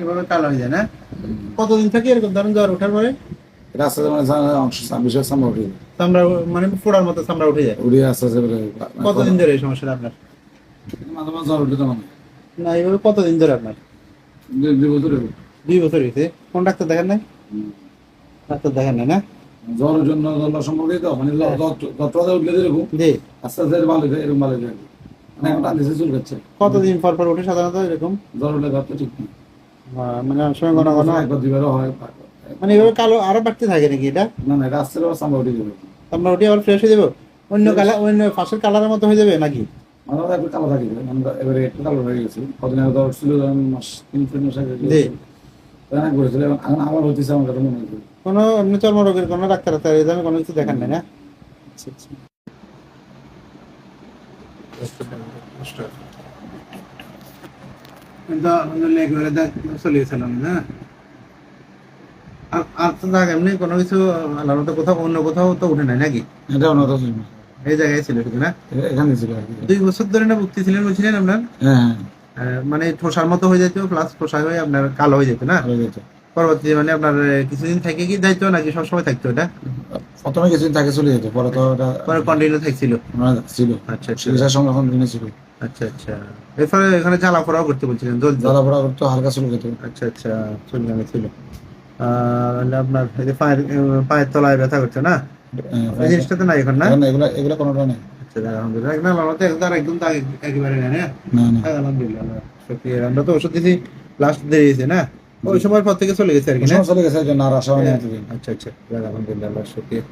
এভাবে কালো হয়ে যায় না? কতদিন থাকে এরকম ধরেন জ্বর ওঠার পরে? আস্তে মানে অংশ বিশেষ সামনে উঠে চামড়া মানে ফোড়ার মতো চামড়া উঠে যায়? উড়ে আস্তে আস্তে বেড়ে কতদিন ধরে এই সমস্যাটা আপনার? মাঝে মাঝে জ্বর উঠে তো মানে। না এইভাবে কতদিন ধরে আপনার? দুই বছর দুই বছর হয়েছে কোন ডাক্তার দেখেন নাই? ডাক্তার দেখেন নাই না? জ্বরের জন্য জ্বর সম্পর্কে তো মানে যত্রতা উঠলে যেরকম আস্তে আস্তে ভালো এরকম ভালো যায়। মানে এখন টানতেছে চুল খাচ্ছে কতদিন পর পর উঠে সাধারণত এরকম? জ্বর উঠলে ভাবতে ঠিক না আহ, মানে অনেক সময় ঘন ঘন? একবার দুইবারও হয় মানে এভাবে কালো আরও বাড়তে থাকে নাকি এটা? না না এটা আস্তে আস্তে সামনে উঠে যাবে। আমরা উঠে আবার ফ্রেশ হয়ে যাব? অন্য কালার অন্য পাশের কালারের মতো হয়ে যাবে নাকি? আমার একটু কালো থাকে এবারে একটু কালো হয়ে গেছে। কদিন আগে জ্বর ছিল মাস তিন তিন মাস আগে জি। করেছিল। এখন আমার হতেছে আমার কথা মনে হয়েছে কোনো এমনি চর্মরোগের কোনো ডাক্তার টাক্তার এই ধরনের কোনো কিছু দেখান নাই না? আচ্ছা আচ্ছা। কিন্তু আলহামদুলিল্লাহ একেবারে দেখ চলে না আর আর তো দেখ এমনি কোনো কিছু আলাদা মতো কোথাও অন্য কোথাও তো উঠে নাই নাকি এটা অন্য কথা এই জায়গায় ছিল শুধু না এখানে ছিল দুই বছর ধরে না ভুক্তি ছিলেন বলছিলেন আপনার হ্যাঁ হ্যাঁ মানে ঠোসার মতো হয়ে যেত প্লাস ঠোসা হয়ে আপনার কালো হয়ে যেত না হয়ে পরবর্তী মানে আপনার কিছুদিন থেকে কি যাইতো নাকি সবসময় থাকতো এটা প্রথমে কিছুদিন তাকে চলে যেত পরে তো ওটা পরে কন্টিনিউ থাকছিল? ছিল। আচ্ছা আচ্ছা। চিকিৎসার সঙ্গে দিনে ছিল। আচ্ছা আচ্ছা। এরপরে এখানে জ্বালা পোড়াও করতে বলছিলেন জল জল? জ্বালা পড়া করতো হালকা চলে যেত আচ্ছা আচ্ছা চললামে ছিল। আপনার এই যে পায়ের পায়ের তলায় ব্যথা করছে না? হ্যাঁ, এই জিনিসটা তো নাই এখন না? এখন এগুলা এগুলা কোনোটা নেই। আচ্ছা আলহামদুলিল্লাহ। একদম আলাদা একদম একদম একেবারে না? না হ্যাঁ, আলহামদুলিল্লাহ আমরা তো ওষুধ দিছি লাস্ট দিয়েছে না? ওই সময় পর থেকে চলে গেছে আর কি না? চলে গেছে যে আর হয়। না। আচ্ছা আচ্ছা। আলহামদুলিল্লাহ শুকরিয়া।